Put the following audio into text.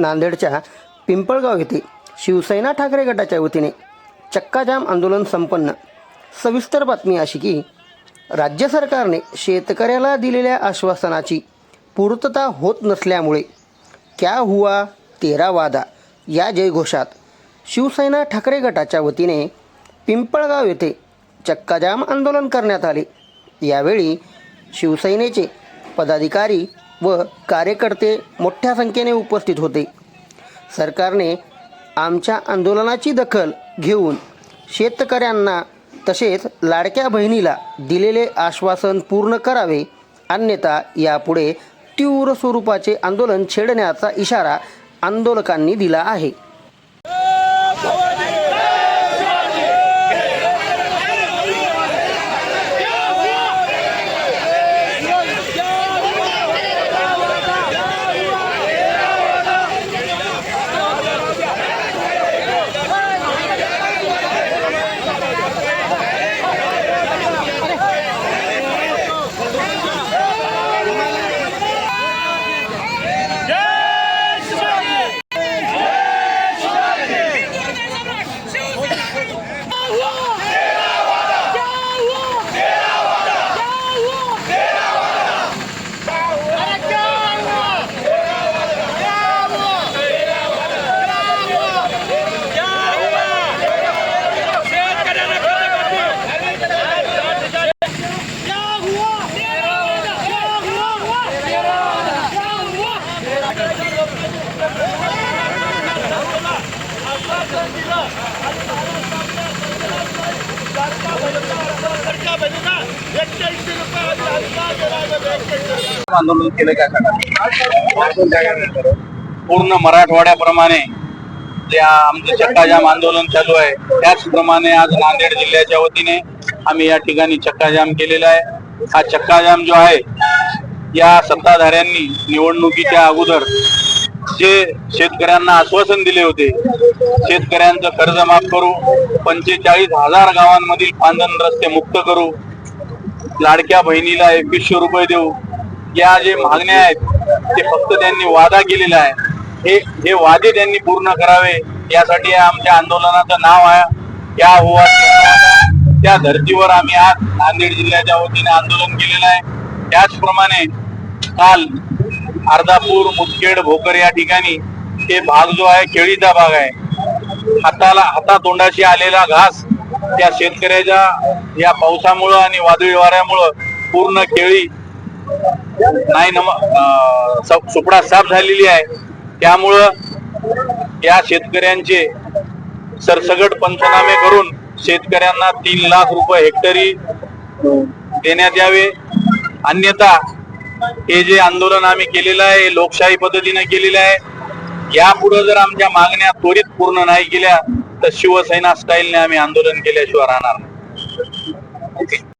नांदेडच्या पिंपळगाव येथे शिवसेना ठाकरे गटाच्या वतीने चक्काजाम आंदोलन संपन्न. सविस्तर बातमी अशी की राज्य सरकारने शेतकऱ्याला दिलेल्या आश्वासनाची पूर्तता होत नसल्यामुळे क्या हुआ तेरा वादा या जयघोषात शिवसेना ठाकरे गटाच्या वतीने पिंपळगाव येथे चक्काजाम आंदोलन करण्यात आले. यावेळी शिवसेनेचे पदाधिकारी व कार्यकर्ते मोठ्या संख्येने उपस्थित होते. सरकारने आमच्या आंदोलनाची दखल घेऊन शेतकऱ्यांना तसेच लाडक्या बहिणीला दिलेले आश्वासन पूर्ण करावे अन्यथा यापुढे तीव्र स्वरूपाचे आंदोलन छेडण्याचा इशारा आंदोलकांनी दिला आहे. आंदोलन केलं काय पूर्ण मराठवाड्याप्रमाणे जे आमचं चक्काजाम आंदोलन चालू आहे त्याचप्रमाणे आज नांदेड जिल्ह्याच्या वतीने आम्ही या ठिकाणी चक्काजाम केलेला आहे. हा चक्काजाम जो आहे या सत्ताधाऱ्यांनी निवडणुकीच्या अगोदर जे शेतकऱ्यांना आश्वासन दिले होते शेतकऱ्यांचं कर्ज माफ करू पंचेचाळीस हजार गावांमधील फांदन रस्ते मुक्त करू लाडक्या बहिणीला एकवीसशे रुपये देऊ या जे मागण्या आहेत ते फक्त त्यांनी वादा केलेला आहे. हे हे वादे त्यांनी पूर्ण करावे यासाठी आमच्या आंदोलनाचं नाव आहे या हुआ त्या धर्तीवर आम्ही आज नांदेड जिल्ह्याच्या वतीने आंदोलन केलेलं आहे. त्याचप्रमाणे काल अर्धापूर मुदखेड भोकर या ठिकाणी हे भाग जो आहे केळीचा भाग आहे. हाताला हातातोंडाशी आलेला घास त्या शेतकऱ्याच्या या पावसामुळं आणि वादळी वाऱ्यामुळं पूर्ण केळी नाही नम सुपडा साफ झालेली आहे. त्यामुळं या शेतकऱ्यांचे सरसगट पंचनामे करून शेतकऱ्यांना तीन लाख रुपये हेक्टरी देण्यात यावे. अन्यथा हे जे आंदोलन आम्ही केलेलं आहे लोकशाही पद्धतीने केलेलं आहे यापुढे जर आमच्या मागण्या त्वरित पूर्ण नाही केल्या तर शिवसेना स्टाईलने आम्ही आंदोलन केल्याशिवाय राहणार नाही.